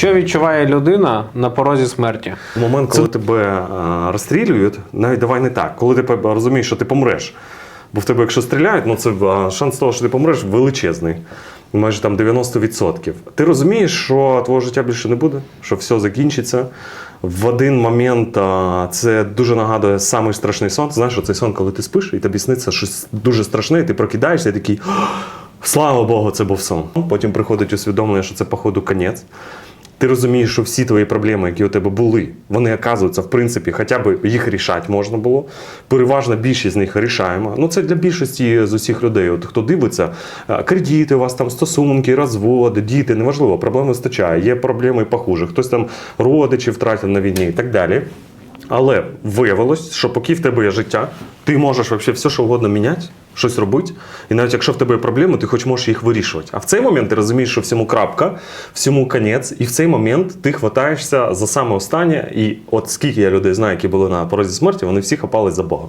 Що відчуває людина на порозі смерті? В момент, коли тебе а, розстрілюють, навіть давай не так, коли ти розумієш, що ти помреш. Бо в тебе, якщо стріляють, ну це шанс того, що ти помреш, величезний. Майже там 90%. Ти розумієш, що твого життя більше не буде, що все закінчиться. В один момент це дуже нагадує самий страшний сон. Знаєш, цей сон, коли ти спиш, і тобі сниться щось дуже страшне, і ти прокидаєшся і такий. Слава Богу, це був сон. Потім приходить усвідомлення, що це, походу, конець. Ти розумієш, що всі твої проблеми, які у тебе були, вони оказуються, в принципі, хоча б їх рішати можна було. Переважна більшість з них рішаємо. Ну це для більшості з усіх людей. От хто дивиться, кредити, у вас там стосунки, розводи, діти, неважливо, проблем вистачає. Є проблеми похуже. Хтось там родичів втратив на війні і так далі. Але виявилось, що поки в тебе є життя, ти можеш вообще все, що угодно міняти, щось робити. І навіть якщо в тебе є проблеми, ти хоч можеш їх вирішувати. А в цей момент ти розумієш, що всьому крапка, всьому конець, і в цей момент ти хватаєшся за саме останнє. І от скільки я людей знаю, які були на порозі смерті, вони всі хапались за Бога.